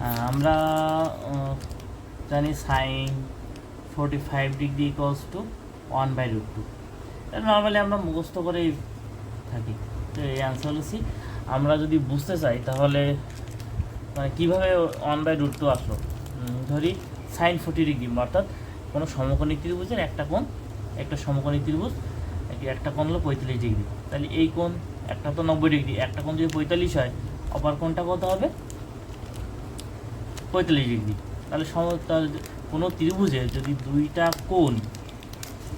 আমরা জানি sine forty five degree equals to one by root two normally আমরা মুখস্থ করেই থাকি। তো এই অ্যান্সার হলো সি আমরা যদি বুঝতে চাই, তাহলে মানে কীভাবে ওয়ান বাই রুট টু আসলো? ধরি সাইন ফোর্টি ডিগ্রি, অর্থাৎ কোনো সমকোণী ত্রিভুজের একটা কোণ, একটা সমকোণী ত্রিভুজ একটা কোণ হলো পঁয়তাল্লিশ ডিগ্রি। তাহলে এই কোণ, একটা তো নব্বই ডিগ্রি, একটা কোণ যদি পঁয়তাল্লিশ হয়, অপর কোণটা কত হবে? পঁয়তাল্লিশ ডিগ্রি। তাহলে সম কোনো ত্রিভুজে যদি দুইটা কোণ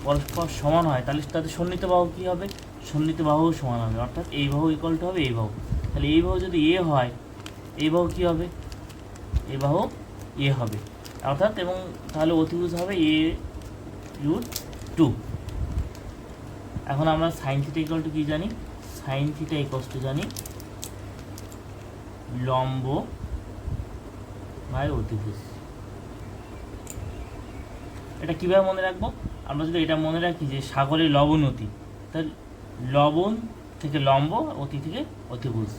পরস্পর সমান হয়, তাহলে তাদের সন্নিহিত বাহু কী হবে? সন্নিহিত বাহু সমান হবে। অর্থাৎ এই বাহু ইকুয়াল টু হবে এই বাহু। তাহলে এই বাহু যদি এ হয়, এই বাহু কী হবে? এই বাহু এ হবে। অর্থাৎ এবং তাহলে অতিভুজ হবে এ রুট টু এখন আমরা সাইন থিটা ইকুয়াল টু কী জানি? সাইন থিটা ইকুয়াল টু জানি লম্ব বাই অতিভুজ এটা কীভাবে মনে রাখব? আমরা যদি এটা মনে রাখি যে সাগরের লবণ অতি, তাহলে লবণ থেকে লম্ব, অতি থেকে অতিভুজ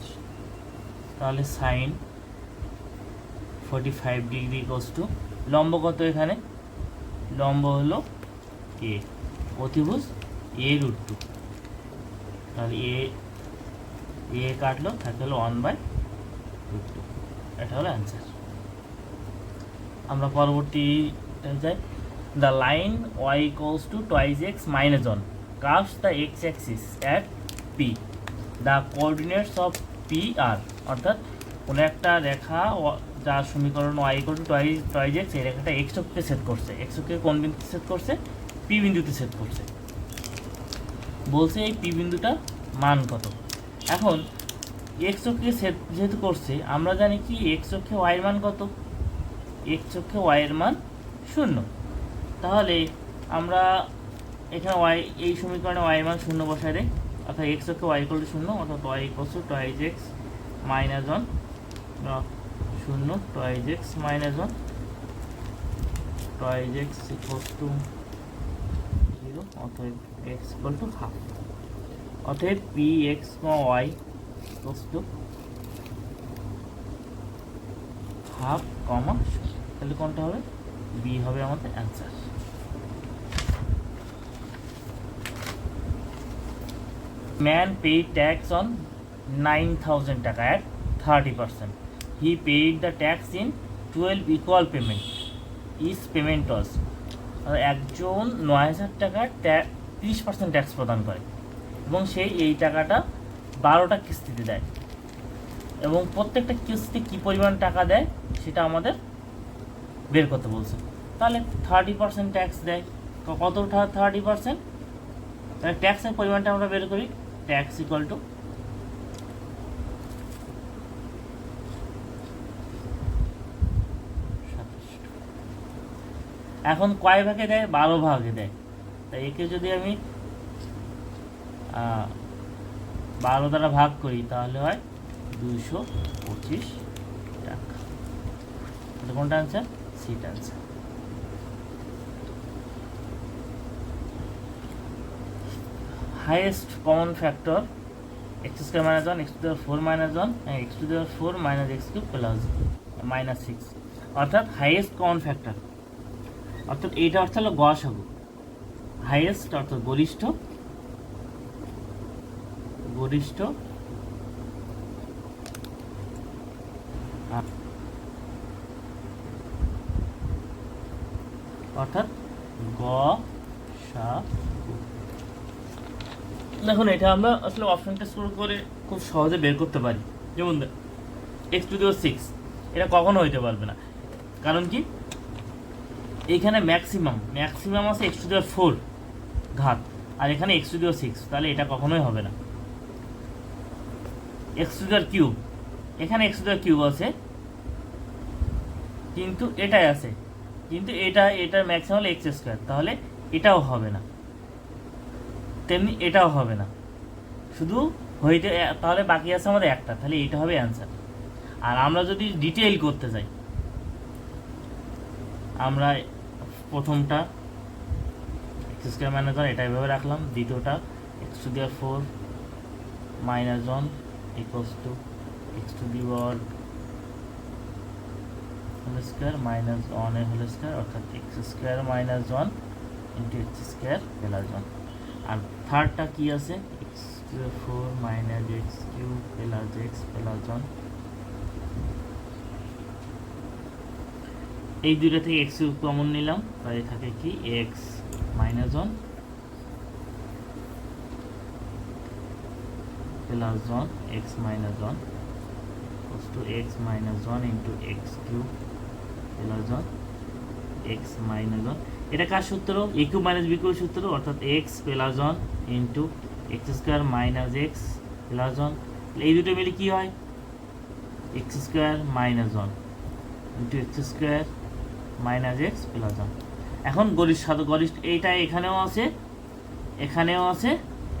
তাহলে sine forty five degree equals to লম্ব কত এখানে? লম্ব হলো এ অতিভুজ এ রুট টু তাহলে এ এ কাটলো থাকে হলো ওয়ান বাই রুট টু এটা হলো অ্যান্সার আমরা পরবর্তী যাই। The line y equals to twice x minus one curves the x axis at P the coordinates of P are অর্থাৎ কোনো একটা রেখা যার সমীকরণ y equal to twice twice x এই রেখাটা এক্স অক্ষে সেট করছে। এক্স অক্ষে কোন বিন্দুতে সেট করছে? পি বিন্দুতে সেট করছে। বলছে এই পি বিন্দুটা মান কত? এখন এক্স অক্ষে সেট যেহেতু করছে, আমরা জানি কি এক্স অক্ষে ওয়াইয়ের মান কত? এক্স অক্ষে ওয়াইয়ের মান শূন্য। তাহলে আমরা এখানে ওয়াই এই সমীকরণে ওয়াই মান শূন্য বসায় দেয় অর্থাৎ এক্স অক্ষে ওয়াই ইকুয়াল টু শূন্য, অর্থাৎ y equal to twice x minus one শূন্য twice x minus one twice x equal to zero অতএব এক্স ইকুয়াল টু হাফ অতএব P x y equal to half comma তাহলে কোনটা হবে? B হবে আমাদের answer man pay tax on nine thousand টাকা at thirty percent he paid the tax in twelve equal payment is payment as একজন নয় হাজার টাকার তিরিশ পার্সেন্ট ট্যাক্স প্রদান করে। এবং সেই এই টাকাটা বারোটা কিস্তিতে দেয়। এবং প্রত্যেকটা কিস্তি কী পরিমাণ টাকা দেয়? সেটা আমাদের বের করতে বলছে। তাহলে থার্টি পার্সেন্ট ট্যাক্স দেয়। কত থার্টি পার্সেন্ট তাহলে ট্যাক্সের পরিমাণটা আমরা বের করি। ট্যাক্স ইকুয়াল টু এখন কয় ভাগে দেয়? বারো ভাগে দেয়। তাই একে যদি আমি বারো দ্বারা ভাগ করি, তাহলে হয় দুইশো পঁচিশ টাকা। কোনটা answer sheet answer highest common factor x square minus 1 x to the 4 minus 1 and x to the 4 minus x cube plus minus 6 অর্থাৎ হাইয়েস্ট কমন ফ্যাক্টর অর্থাৎ এইটা অর্থ হলো গসাগু হাইয়েস্ট অর্থাৎ গরিষ্ঠ গরিষ্ঠ অর্থাৎ গ, সা দেখুন, এটা আমরা আসলে অপশন টেস্ট করে খুব সহজে বের করতে পারি। যেমন এক্স টু দিওর সিক্স এটা কখনো হইতে পারবে না। কারণ কি? এইখানে ম্যাক্সিমাম ম্যাক্সিমাম আছে x to the power four ঘাত, আর এখানে এক্স টু দিওর সিক্স তাহলে এটা কখনোই হবে না। X to the power cube এখানে x to the power cube আছে, কিন্তু এটাই আছে। কিন্তু এটা এটার ম্যাক্সিমাম এক্স স্কোয়ার তাহলে এটাও হবে না। তেমনি এটাও হবে না। শুধু হইতে, তাহলে বাকি আছে আমাদের একটা, তাহলে এটা হবে অ্যান্সার আর আমরা যদি ডিটেইল করতে যাই, আমরা প্রথমটা এক্স স্কোয়ার মাইনাস ওয়ান এটা এভাবে রাখলাম, দ্বিতীয়টা x to the power four minus one equals to x to the power whole square minus ওয়ানের হোল স্কোয়ার অর্থাৎ x square minus one into x square plus one আর থার্ডটা কি আছে? X four minus x cube plus x plus one এই দুইটা থেকে x common নিলাম। তাই থাকে কি? X minus one plus one x minus one equals to x minus 1 into x plus 1 x minus 1 এটা কার সূত্র? কিউব মাইনাস b সূত্র, অর্থাৎ x plus 1 into x square minus x plus 1 এই দুটো মিলে কি হয়? x square minus 1 into x square minus x plus 1 এখন গরিষ্ঠ সাধু গরিষ্ঠ এইটা এখানেও আছে এখানেও আছে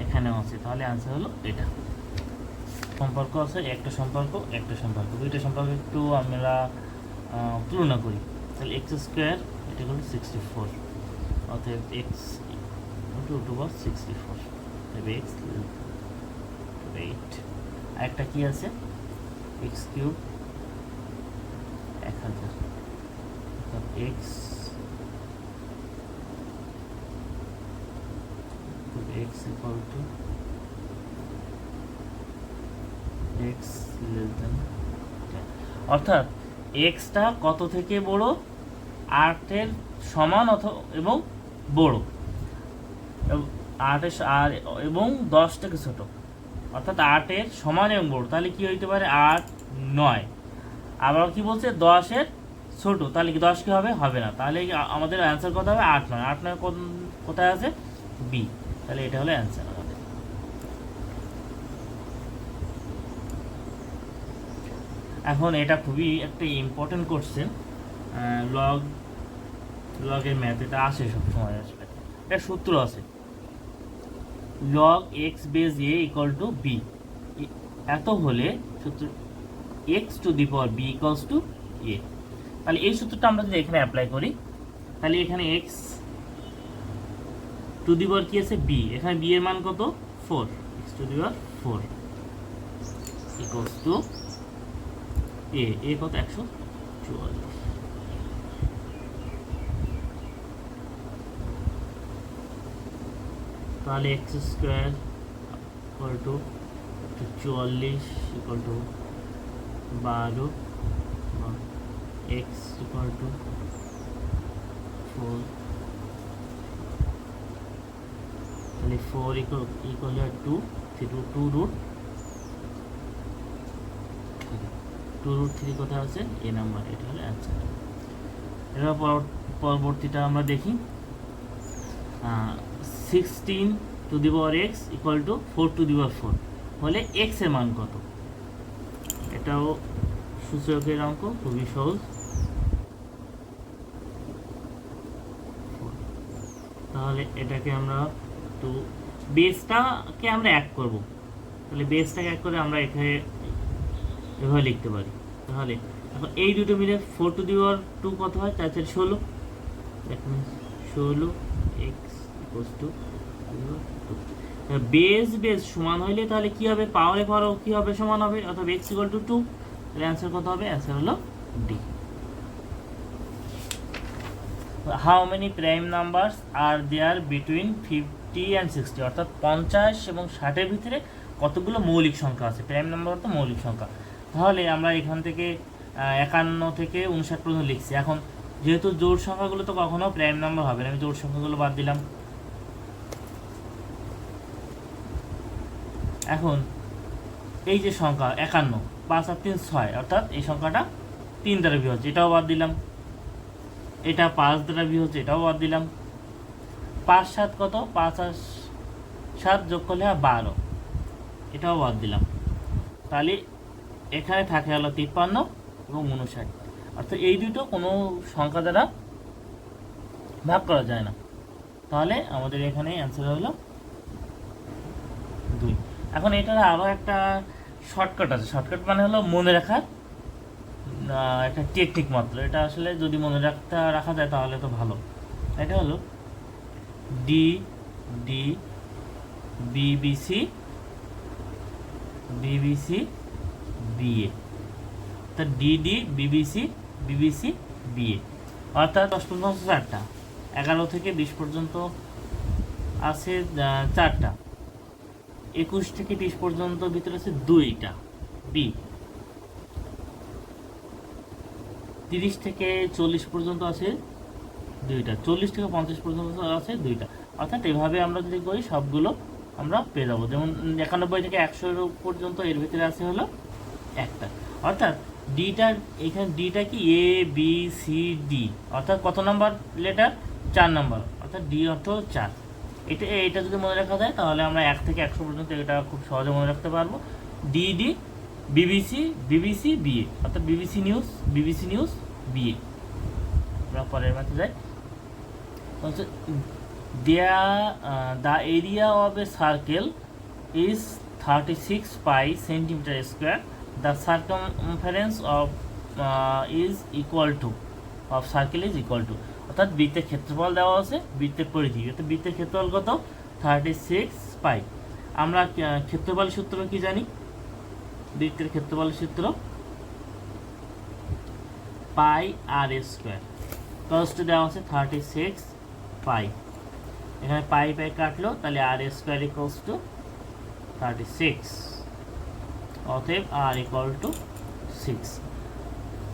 এখানেও আছে। তাহলে আনসার হলো এটা। সম্পর্ক আছে, একটা সম্পর্ক একটা সম্পর্ক। দুইটা সম্পর্ক, একটু আমরা তুলনা করি। তাহলে এক্স স্কোয়ার এটা হলো সিক্সটি ফোর অতএব এক্স টু টু বা সিক্সটি ফোর এক্স এইট আরেকটা কি আছে? এক্স কিউব এক হাজার। অর্থাৎ x x equal to x less than অর্থাৎ এক্সটা কত থেকে বড়? আটের সমান অথ, এবং বড়। আটের আর, এবং দশ থেকে ছোট। অর্থাৎ আটের সমান এবং বড়। তাহলে কি হইতে পারে? আট, নয়। আবার কি বলছে? দশের ছোট। তাহলে কি দশ কি হবে? হবে না। তাহলে আমাদের অ্যান্সার কত হবে? আট নয়। আট নয় কোথায় আছে? বি। তাহলে এটা হলো অ্যান্সার আমাদের এখন এটা খুবই একটা ইম্পর্টেন্ট কোশ্চেন লগ লগের ম্যাথ এটা আসে সবসময় আসবে এটা সূত্র আছে। Log x base a equal to b এত হলে সূত্র x to the power b equals to a তাহলে এই সূত্রটা আমরা যদি এখানে অ্যাপ্লাই করি, তাহলে এখানে এক্স টু দি পাওয়ার কি আছে? বি এখানে বি এর মান কত? Four x to the power four equals to a a কত? একশো? চুয়াল্লিশ। তাহলে এক্স স্কোয়ার ইকুয়াল টু চুয়াল্লিশ ইকুয়াল টু বারো এক্স ইকুয়াল টু ফোর তাহলে four equal equal to three to two root two root three কোথায় আছে? এ number এটা হলো অ্যান্সার এবার পর- পরবর্তীটা আমরা দেখি। Sixteen to the power x equal to four to the power four হলে এক্সের মান কত? এটাও সূচকের অঙ্ক, খুবই সহজ। তাহলে এটাকে আমরা টু বেসটাকে আমরা এক করব। তাহলে বেসটাকে এক করে আমরা এখানে এভাবে লিখতে পারি। তাহলে, এখন এই দুটো মিলে four to the power two কত হয়? তার চার ষোলো। ষোলো এক্স টু বেস বেস সমান হইলে তাহলে কি হবে? পাওয়ারে পাওয়ারও কি হবে? সমান হবে। অর্থাৎ এক্স ইকুয়াল টু টু তাহলে অ্যান্সার কত হবে? অ্যান্সার হলো D how many prime numbers are there between fifty and sixty অর্থাৎ পঞ্চাশ এবং ষাটের ভিতরে কতগুলো মৌলিক সংখ্যা আছে? প্রাইম নাম্বার অর্থ মৌলিক সংখ্যা। তাহলে আমরা এখান থেকে একান্ন থেকে উনষাট পর্যন্ত লিখছি। এখন যেহেতু জোড় সংখ্যাগুলো তো কখনো প্রাইম নাম্বার হবে না, আমি জোড় সংখ্যাগুলো বাদ দিলাম। এখন এই যে সংখ্যা একান্ন, পাঁচ আর তিন ছয়, অর্থাৎ এই সংখ্যাটা তিন দ্বারা বিভাজ্য এটাও বাদ দিলাম। এটা পাঁচ দ্বারা বিভাজ্য এটাও বাদ দিলাম। পাঁচ সাত কত? পাঁচ আর সাত যোগ করলে বারো। এটাও বাদ দিলাম। তাহলে এখানে থাকে হলো তিপ্পান্ন এবং উনষাট। অর্থাৎ এই দুটো কোনো সংখ্যা দ্বারা ভাগ করা যায় না। তাহলে আমাদের এখানে অ্যান্সার হলো দুই। এখন এটার আরও একটা শর্টকাট আছে। শর্টকাট মানে হলো মনে রাখার একটা টেকনিক মাত্র। এটা আসলে যদি মনে রাখতে, রাখা যায় তাহলে তো ভালো। এটা হলো D D BBC BBC BA তা D D BBC BBC BA অর্থাৎ দশ পর্যন্ত চারটা। এগারো থেকে বিশ পর্যন্ত আছে চারটা। একুশ থেকে বিশ পর্যন্ত ভিতরে আছে দুইটা বি তিরিশ থেকে চল্লিশ পর্যন্ত আছে দুইটা। চল্লিশ থেকে পঞ্চাশ পর্যন্ত আছে দুইটা। অর্থাৎ এভাবে আমরা যদি করি, সবগুলো আমরা পেয়ে যাব। যেমন একানব্বই থেকে একশো পর্যন্ত এর ভিতরে আছে হলো একটা। অর্থাৎ ডিটা এখানে ডিটা কি? এ বি সি ডি অর্থাৎ কত নাম্বার লেটার চার নাম্বার। অর্থাৎ ডি অর্থ চার। এটা এটা যদি মনে রাখা যায়, তাহলে আমরা এক থেকে একশো পর্যন্ত এটা খুব সহজে মনে রাখতে পারব। ডিডি বিবিসি বিবিসি বিএ অর্থাৎ BBC news BBC news BA আমরা পরের ম্যাথে যাই। হচ্ছে দেয়া the area of a circle is thirty six pi centimetre square the circumference of is equal to of circle is equal to অর্থাৎ বৃত্তের ক্ষেত্রফল দেওয়া আছে বৃত্তের পরিধি, অর্থাৎ বৃত্তের ক্ষেত্রফল কত? থার্টি সিক্স পাই আমরা ক্ষেত্রফল সূত্র কি জানি? বৃত্তের ক্ষেত্রফল সূত্র পাই আর স্কোয়ার কষ্ট দেওয়া আছে থার্টি সিক্স পাই এখানে পাই পাই কাটলো, তাহলে r square equals to thirty six অতএব আর ইকুয়াল টু সিক্স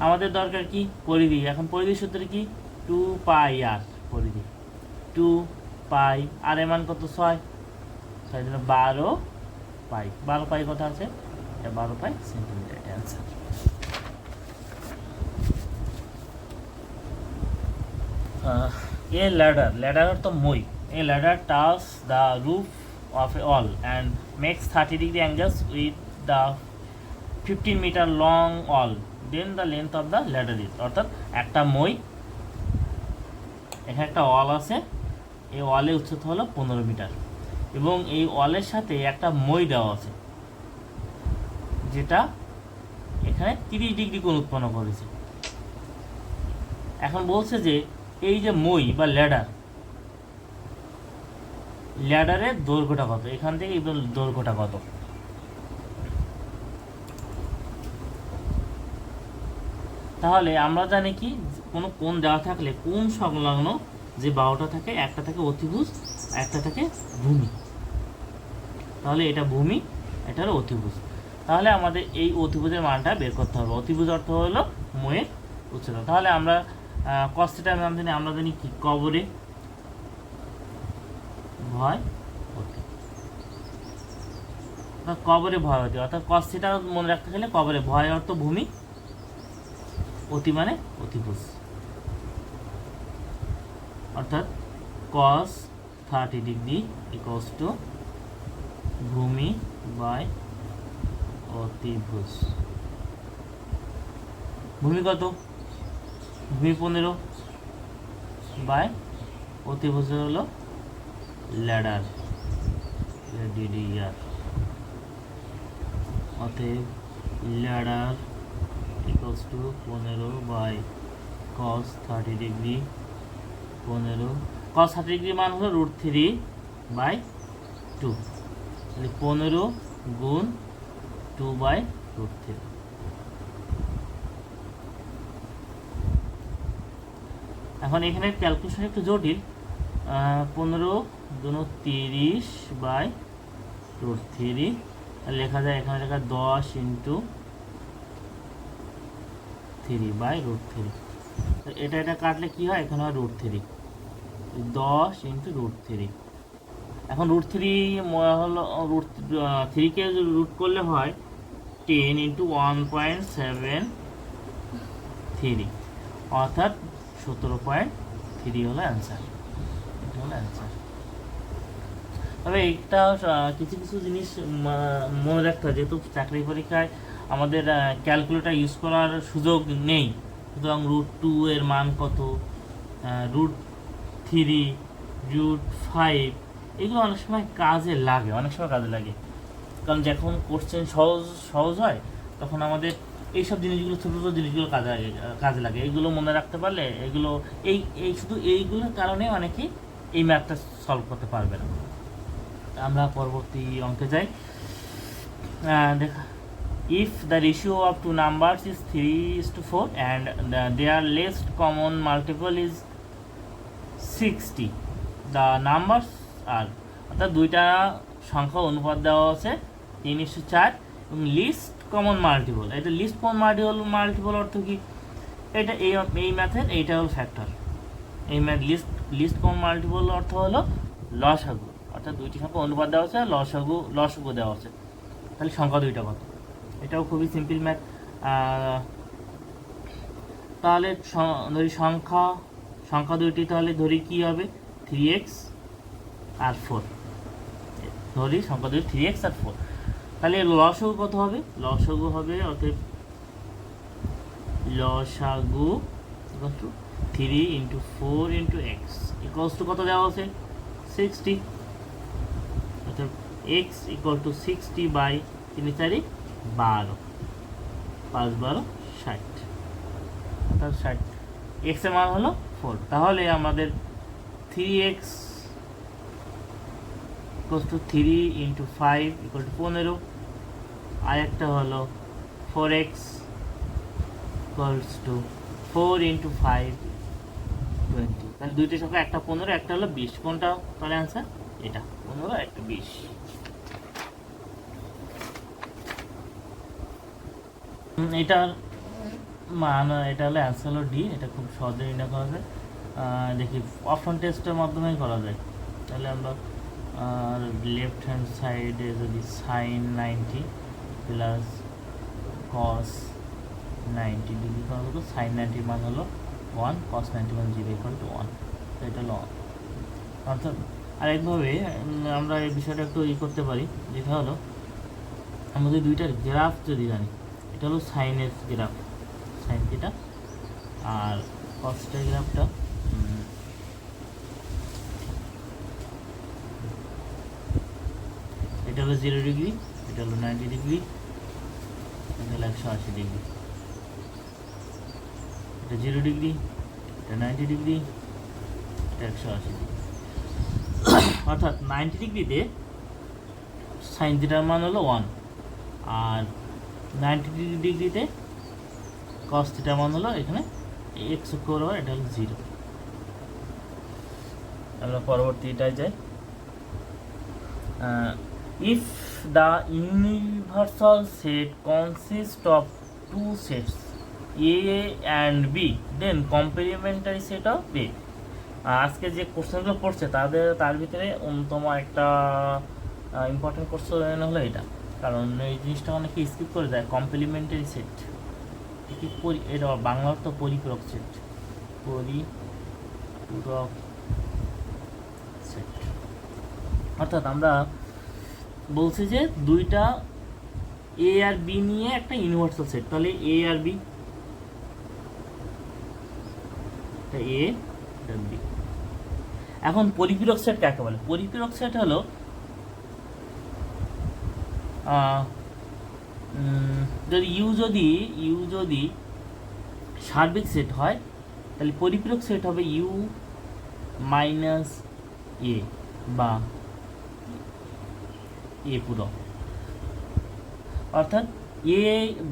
আমাদের দরকার কি? পরিধি। এখন পরিধি সূত্রে কি? টু পাই আর পরিধি। টু পাই আর এর মান কত? ছয়। ছয় জন্য বারো পাই বারো পাই কথা আছে? বারো pi centimetre answer a ladder ladder অর্থ মই। a ladder touches the roof of a wall and makes 30 degree angles the 15 meter long wall, then the length of the ladder is অর্থাৎ একটা মই, এখানে একটা ওয়াল আছে, এই ওয়ালের উচ্চতা হলো পনেরো মিটার এবং এই ওয়ালের সাথে একটা মই দেওয়া আছে, যেটা এখানে তিরিশ ডিগ্রি কোণ উৎপন্ন করেছে। এখন বলছে যে, এই যে মই বা ল্যাডার ল্যাডারের দৈর্ঘ্যটা কত? এখান থেকে দৈর্ঘ্যটা কত? তাহলে আমরা জানি কি, কোনো কোণ দেওয়া থাকলে কোন সংলগ্ন যে বাহুটা থাকে, একটা থাকে অতিভুজ, একটা থাকে ভূমি। তাহলে এটা ভূমি, এটা হলো অতিভুজ। তাহলে আমাদের এই অতিভুজের মানটা বের করতে হবে। অতিভুজ অর্থ হলো ময়ের উচ্চতা তাহলে আমরা কস্টটা নাম জানি, আমরা জানি কি? কবরে ভয় অর্থাৎ কবরে ভয় হতে অর্থাৎ কস্টিটা মনে রাখতে গেলে কবরে ভয় অর্থ ভূমি। অতি মানে অতিভুজ অর্থাৎ cos thirty degree equals to ভূমি বাই অতিভুজ ভূমি কত? ভূমি পনেরো বাই অতিভুজ হলো ল্যাডার ডিডিআর অতএব ল্যাডার ইকুয়ালস টু পনেরো বাই কস থার্টি ডিগ্রি পনেরো কস থার্টি ডিগ্রি মান হলো রুট থ্রি বাই টু তাহলে পনেরো গুণ টু বাই রুট থ্রি এখন এখানে ক্যালকুলেশন একটু জটিল। পনেরো দুন তিরিশ বাই রুট থ্রি লেখা যায় এখানে লেখা দশ into three by root three. এটা এটা কাটলে কি হয়? এখানে হয় রুট থ্রি। দশ ইন্টু রুট থ্রি। এখন রুট থ্রি হলো রুট থ্রিকে রুট করলে হয় ten into one point seven three. অর্থাৎ সতেরো পয়েন্ট থ্রি হলো অ্যান্সার। এটা হলো অ্যান্সার। তবে এটা কিছু কিছু জিনিস মনে রাখতে হয়। যেহেতু চাকরি পরীক্ষায় আমাদের ক্যালকুলেটার ইউজ করার সুযোগ নেই। সুতরাং রুট টু এর মান কত? রুট থ্রি রুট ফাইভ এগুলো অনেক সময় কাজে লাগে, অনেক সময় কাজে লাগে। কারণ যখন কোশ্চেন সহজ সহজ হয়, তখন আমাদের এইসব জিনিসগুলো, ছোটো ছোটো জিনিসগুলো কাজে লাগে কাজে লাগে। এইগুলো মনে রাখতে পারলে এগুলো, এই এই শুধু এইগুলোর কারণে অনেকেই এই ম্যাথটা সলভ করতে পারবে না। আমরা পরবর্তী অঙ্কে যাই। দেখা if the ratio of two numbers is 3 is to 4 and the, their least common multiple is 60 the numbers are অর্থাৎ দুইটা সংখ্যা অনুপাত দেওয়া আছে তিন ইস্টু চার এবং লিস্ট কমন মাল্টিপল এটা লিস্ট কমন মাল্টিপল মাল্টিপল অর্থ কি? এটা এই এই ম্যাথের এইটা হল ফ্যাক্টর এই math least least common multiple অর্থ হলো লসাগু অর্থাৎ দুইটি সংখ্যা অনুপাত দেওয়া আছে লসাগু লসাগু দেওয়া আছে। তাহলে সংখ্যা দুইটা কত? এটাও খুবই সিম্পল ম্যাথ তাহলে ধরি সংখ্যা সংখ্যা দুইটি তাহলে ধরি কি হবে? থ্রি এক্স আর ফোর ধরি সংখ্যা দুই থ্রি এক্স আর ফোর তাহলে লসাগু কত হবে? লসাগু হবে অতএব লসাগু three into four into x equals to কত দেওয়া আছে? সিক্সটি অর্থাৎ x equal to sixty by তিন চারি বারো। পাঁচ বারো, ষাট। অর্থাৎ ষাট। এক্সের মান হলো ফোর তাহলে আমাদের three x equal to three into five equal to পনেরো। আর একটা হলো four x equals to four into five twenty তাহলে দুইটা সংখ্যা, একটা পনেরো, একটা হলো বিশ। কোনটা? তাহলে অ্যান্সার এটা, পনেরো, একটা বিশ। এটার মান এটা হলো অ্যান্সার হলো ডি, এটা খুব সহজে নির্ণয় করা যায়। দেখি অপশন টেস্টের মাধ্যমেই করা যায়। তাহলে আমরা লেফট হ্যান্ড সাইডে যদি sine ninety plus cos ninety degree করা হতো সাইন নাইনটির মান হলো one cos ninety one zero equal to one এটা হলো অর্থাৎ আরেকভাবে আমরা এই বিষয়টা একটু ই করতে পারি। যেটা হলো আমাদের দুইটার গ্রাফ যদি জানি এটা হলো সাইনের গ্রাফ সাইন এটা আর কস্টের গ্রাফটা এটা হলো জিরো ডিগ্রি এটা হলো নাইনটি ডিগ্রি এটা হলো একশো আশি ডিগ্রি এটা জিরো ডিগ্রি এটা নাইনটি ডিগ্রি এটা একশো আশি ডিগ্রি অর্থাৎ নাইনটি ডিগ্রিতে সাইন থিটার মান হলো ওয়ান আর নাইনটি ডিগ্রিতে কস থিটার মান হলো এখানে এক্স অক্ষ এটা হলো জিরো আমরা পরবর্তীটায় যাই। If the universal set consist of two sets A and B then complementary set of B আজকে যে কোশ্চেনগুলো পড়ছে, তাদের, তার ভিতরে অন্যতম একটা ইম্পর্টেন্ট কোশ্চেন হলো এটা। কারণ এই জিনিসটা অনেকে স্কিপ করে দেয় কমপ্লিমেন্টারি সেট কি পরি, এটা বাংলা পরিপূরক সেট পরিপূরক সেট অর্থাৎ আমরা বলছি যে দুইটা এ আর বি নিয়ে একটা ইউনিভার্সাল সেট তাহলে এ আর বি এ বি এখন পরিপূরক সেট কাকে বলে? পরিপূরক সেট হলো যদি ইউ যদি ইউ যদি সার্বিক সেট হয়, তাহলে পরিপূরক সেট হবে ইউ মাইনাস এ বা এ পুরো অর্থাৎ এ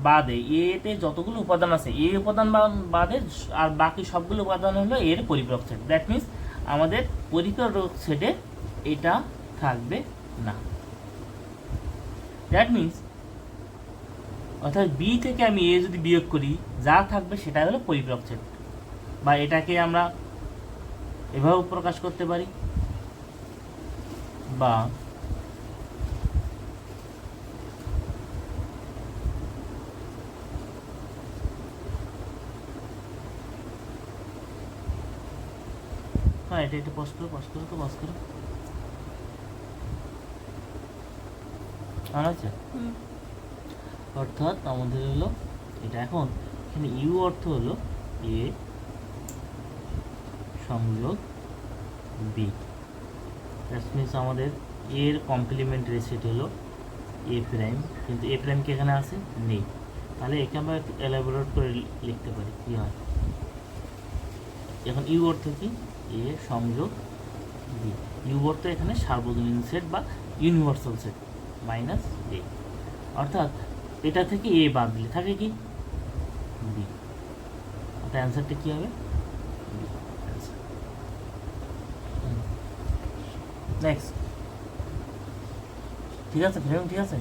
বাদে এতে যতগুলো উপাদান আছে এ উপাদান বাদে আর বাকি সবগুলো উপাদান হলো এর পরিপূরক সেট দ্যাট মিন্স আমাদের পরিপূরক সেটে এটা থাকবে না। দ্যাট মিন্স অর্থাৎ বি থেকে আমি এ যদি বিয়োগ করি, যা থাকবে সেটা হলো পরিপূরক সেট বা এটাকে আমরা এভাবেও প্রকাশ করতে পারি। বা হ্যাঁ এটা একটু পজ করো পজ করো তো পজ করো। আর আছে? অর্থাৎ আমাদের হলো এটা এখন এখানে ইউ অর্থ হলো এ সংযোগ বি দ্যাট মিনস আমাদের এর কমপ্লিমেন্টারি সেট হলো এ প্রাইম কিন্তু এ প্রাইম কি এখানে আছে? নেই। তাহলে একে আমরা এলাবোরেট করে লিখতে পারি কী হয়? এখন ইউ অর্থ কি? এ সংযোগ বি ইউ অর্থ এখানে সার্বজনীন সেট বা ইউনিভার্সাল সেট মাইনাস এ। অর্থাৎ এটা থেকে এ বাদ দিলে থাকে কি? বি। অর্থাৎ অ্যান্সারটা কী হবে? বি। নেক্সট ঠিক আছে, ফ্রেম, ঠিক আছে?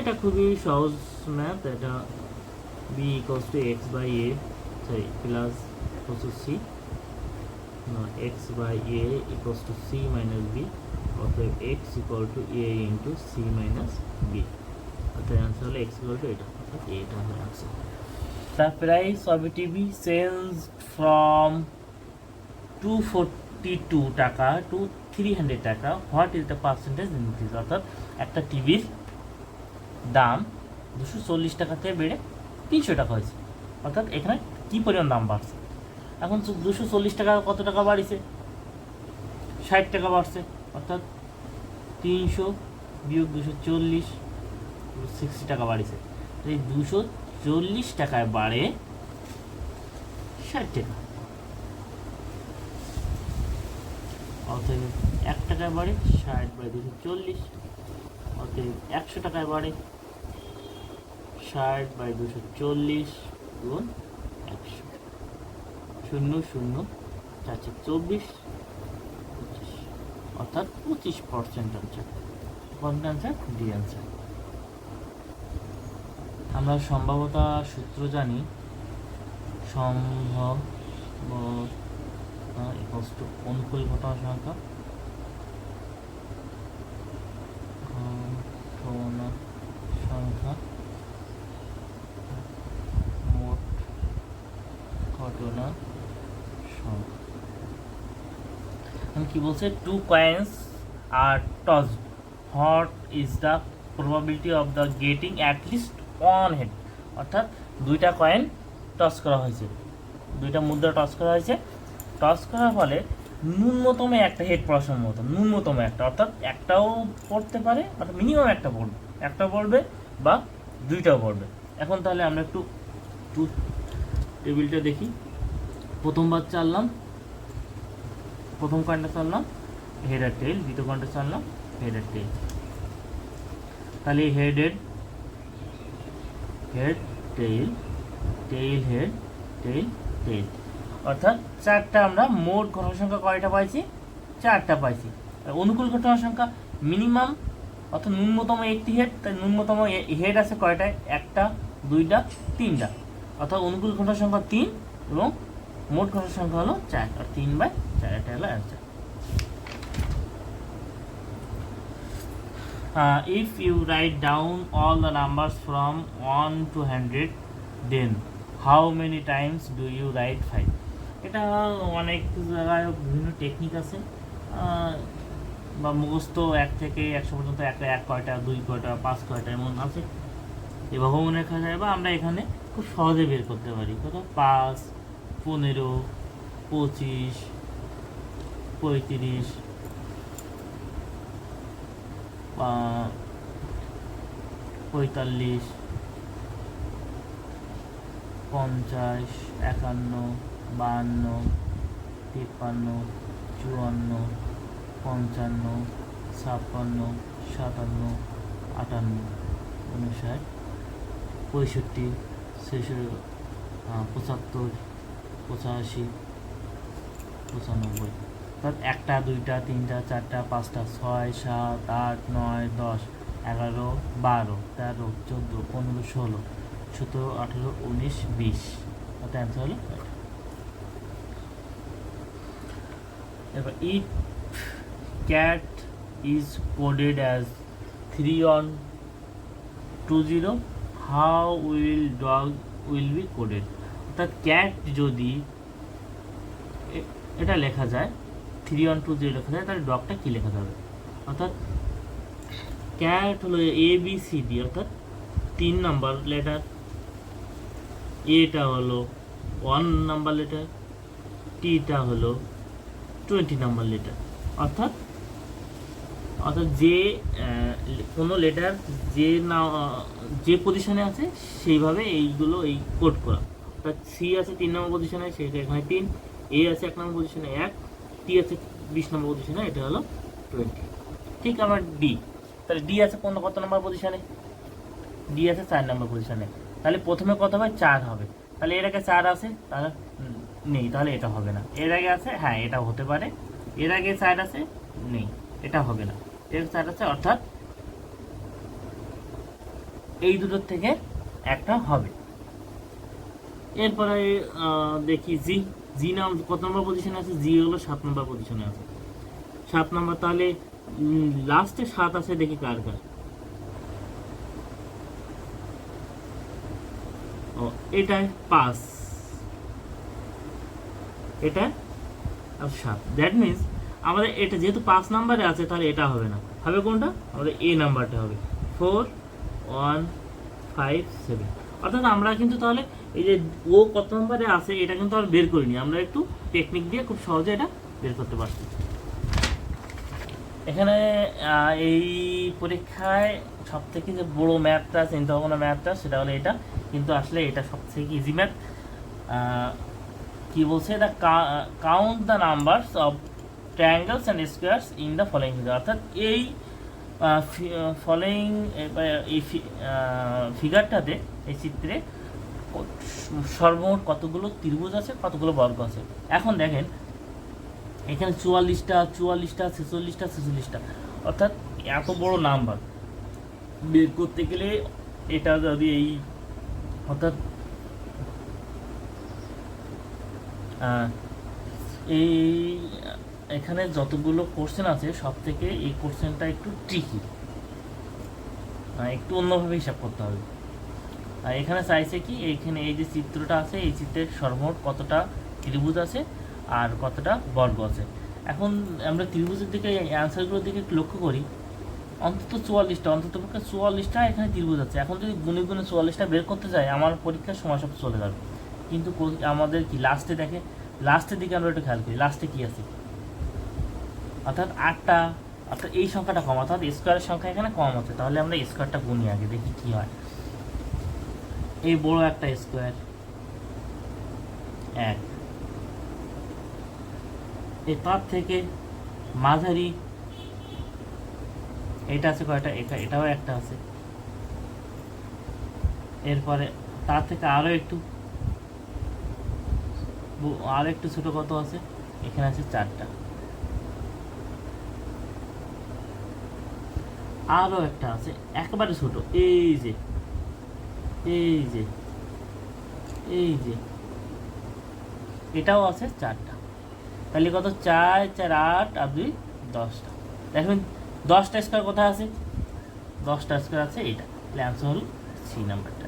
এটা খুবই সহজ ম্যাথ এটা b equals to x by a sorry plus two c x by a equals to c minus b অতএব x equal to a into c minus b অর্থাৎ অ্যান্সার হলো এক্স ইকুয়াল টু এটা, অর্থাৎ এটা হলো answer The price of TV sells from 242 টাকা to 300 টাকা। What is the percentage increase অর্থাৎ একটা টিভির দাম দুশো চল্লিশ টাকা থেকে বেড়ে তিনশো টাকা হয়েছে। অর্থাৎ এখানে কী পরিমাণ দাম বাড়ছে? এখন দুশো চল্লিশ টাকা কত টাকা বাড়িছে? ষাট টাকা বাড়ছে। অর্থাৎ তিনশো বিয়োগ দুশো চল্লিশ সিক্সটি টাকা বাড়িছে। এই দুশো চল্লিশ টাকায় বাড়ে ষাট টাকা। অতএব এক টাকায় বাড়ে ষাট বাই দুশো চল্লিশ। অতএব একশো টাকায় বাড়ে ষাট বাই দুশো চল্লিশ গুণ একশো। শূন্য শূন্য চারশো চব্বিশ অর্থাৎ পঁচিশ পার্সেন্ট হচ্ছে। কোন অ্যান্সার ডি অ্যান্সার আমরা সম্ভাবতা সূত্র জানি সম্ভব অনুকূল ঘটনা সংখ্যা ঘটনা সংখ্যা মোট ঘটনা সংখ্যা এখন কি বলছে? Two coins R toss what is the probability of the getting at least one head অর্থাৎ দুইটা কয়েন টস করা হয়েছে। দুইটা মুদ্রা টস করা হয়েছে। টস করার ফলে ন্যূনতম একটা হেড পড়া সম্ভবত ন্যূনতম একটা। অর্থাৎ একটাও পড়তে পারে, অর্থাৎ মিনিমাম একটা পড়বে। একটা পড়বে বা দুইটাও পড়বে। এখন তাহলে আমরা একটু টেবিলটা দেখি। প্রথমবার চাললাম। প্রথম কয়েনটা চললাম হেড আর টেল দ্বিতীয় কয়েনটা চললাম হেড আর টেল তাহলে head head head tail head tail tail অর্থাৎ চারটা আমরা মোট ঘটনা সংখ্যা কয়টা পাইছি? চারটা পাইছি। অনুকূল ঘটনা সংখ্যা মিনিমাম অর্থাৎ ন্যূনতম একটি হেড তাই ন্যূনতম হেড আছে কয়টায় একটা, দুইটা, তিনটা। অর্থাৎ অনুকূল ঘটনা সংখ্যা তিন এবং মোট ঘটনা সংখ্যা হলো চার, আর তিন বাই এটা হলো answer uh, if you write down all the numbers from 1 to 100 then how many times do you write 5 এটা অনেক জায়গায় বিভিন্ন টেকনিক আছে। বা মুখস্থ এক থেকে একশো পর্যন্ত একটা এক কয়টা দুই কয়টা পাঁচ কয়টা এমন আছে। এভাবে মনে রাখা যায় বা আমরা এখানে খুব সহজে বের করতে পারি। কত? পাঁচ পনেরো পঁচিশ পঁয়ত্রিশ। পঁয়তাল্লিশ। পঞ্চাশ, একান্ন, বাহান্ন, তিপ্পান্ন, চুয়ান্ন, পঞ্চান্ন, ছাপ্পান্ন, সাতান্ন, আটান্ন, উনষাট, পঁয়ষট্টি, ছেষট্টি পঁচাত্তর, পঁচাশি, পঁচানব্বই। অর্থাৎ একটা, দুইটা, তিনটা, চারটা, পাঁচটা, ছয়, সাত, আট, নয়, দশ, এগারো, বারো, তেরো, চোদ্দ, পনেরো, ষোলো, সতেরো, আঠেরো, উনিশ, বিশ অর্থাৎ অ্যান্সার হলো। এবার it cat is coded as three on two zero how will dog will be coded অর্থাৎ ক্যাট যদি এটা লেখা যায় থ্রি ওয়ান টু জিরো লেখা যায়, তাহলে ডগটা কী লেখা যাবে? অর্থাৎ ক্যাট হলো এ বি সি ডি অর্থাৎ তিন নাম্বার লেটার এটা হলো ওয়ান নাম্বার লেটার টিটা হলো টোয়েন্টি নাম্বার লেটার অর্থাৎ অর্থাৎ যে কোনো লেটার যে না যে পজিশনে আছে, সেইভাবে এইগুলো এই কোড করা। অর্থাৎ সি আছে তিন নম্বর পজিশনে সেটা এখানে তিন এ আছে এক নম্বর পজিশনে এক টি আছে বিশ নম্বর পজিশনে এটা হলো টোয়েন্টি ঠিক আমার ডি তাহলে ডি আছে কোন কত নম্বর পজিশনে ডি আছে চার নম্বর পজিশনে তাহলে প্রথমে কত হবে চার হবে। তাহলে এর আগে চার আছে, তাহলে নেই, তাহলে এটা হবে না। এর আগে আছে? হ্যাঁ এটা হতে পারে। এর আগে চার আছে? নেই, এটা হবে না। এর চার আছে, অর্থাৎ এই দুটোর থেকে একটা হবে। এরপরে দেখি জি জি নাম কত নম্বর পজিশনে আছে? জি হলো সাত নম্বর পজিশনে আছে। সাত নম্বর তাহলে লাস্টে সাত আছে, দেখি কার কার। ও এটা পাঁচ। এটা আর সাত। দ্যাট মিন্স আমাদের এটা যেহেতু পাঁচ নাম্বারে আছে, তাহলে এটা হবে না। হবে কোনটা? আমাদের এ নাম্বারটা হবে। ফোর ওয়ান ফাইভ সেভেন অর্থাৎ আমরা কিন্তু তাহলে এই যে ও কত নম্বরে আছে, এটা কিন্তু আর বের করিনি। আমরা একটু টেকনিক দিয়ে খুব সহজে এটা বের করতে পারছি। এখানে এই পরীক্ষায় সব থেকে যে বড় ম্যাথটা চিন্তা ভাবনা ম্যাথটা সেটা হলো এটা। কিন্তু আসলে এটা সব থেকে ইজি ম্যাথ কি বলছে? The count the numbers of triangles and squares in the following figure অর্থাৎ এই ফলোয়িং এই ফিগারটাতে এই চিত্রে সর্বমোট কতগুলো ত্রিভুজ আছে, কতগুলো বর্গ আছে? এখন দেখেন, এখানে চুয়াল্লিশটা চুয়াল্লিশটা, ছেচল্লিশটা ছেচল্লিশটা। অর্থাৎ এত বড় নাম্বার। বের করতে গেলে এটা যদি এই, অর্থাৎ এই, এখানে যতগুলো কোশ্চেন আছে সব থেকে এই কোশ্চেনটা একটু ট্রিকি একটু অন্যভাবে হিসাব করতে হবে। এখানে চাইছে কি এইখানে এই যে চিত্রটা আছে, এই চিত্রের সর্বমোট কতটা ত্রিভুজ আছে আর কতটা বর্গ আছে? এখন আমরা ত্রিভুজের দিকে অ্যান্সারগুলোর দিকে একটু লক্ষ্য করি। অন্তত চুয়াল্লিশটা, অন্তত পক্ষে চুয়াল্লিশটা এখানে ত্রিভুজ আছে। এখন যদি গুণে গুণে চুয়াল্লিশটা বের করতে যাই, আমার পরীক্ষার সময় সব চলে যাবে। কিন্তু আমাদের কি লাস্টে দেখে লাস্টের দিকে আমরা একটু খেয়াল করি লাস্টে কী আছে? অর্থাৎ আটটা, অর্থাৎ এই সংখ্যাটা কম, অর্থাৎ স্কোয়ারের সংখ্যা এখানে কম আছে। তাহলে আমরা স্কোয়ারটা গুনি আগে, দেখি কী হয়। এই বড় একটা স্কোয়ার এক। এই তার থেকে মাঝারি এটা আছে কয়টা? এটা এটাও একটা আছে। এরপরে তার থেকে আরও একটু আরও একটু ছোট কত আছে? এখানে আছে চারটা। আরও একটা আছে, একেবারে ছোট। এই যে এই যে এই যে, এটাও আছে চারটা। তাহলে কত? চার চার, আট, আর দুই, দশটা। দেখবেন দশটা স্কোয়ার কোথায় আছে? দশটা স্কোয়ার আছে এটা। তাহলে অ্যান্সার হলো সি নাম্বারটা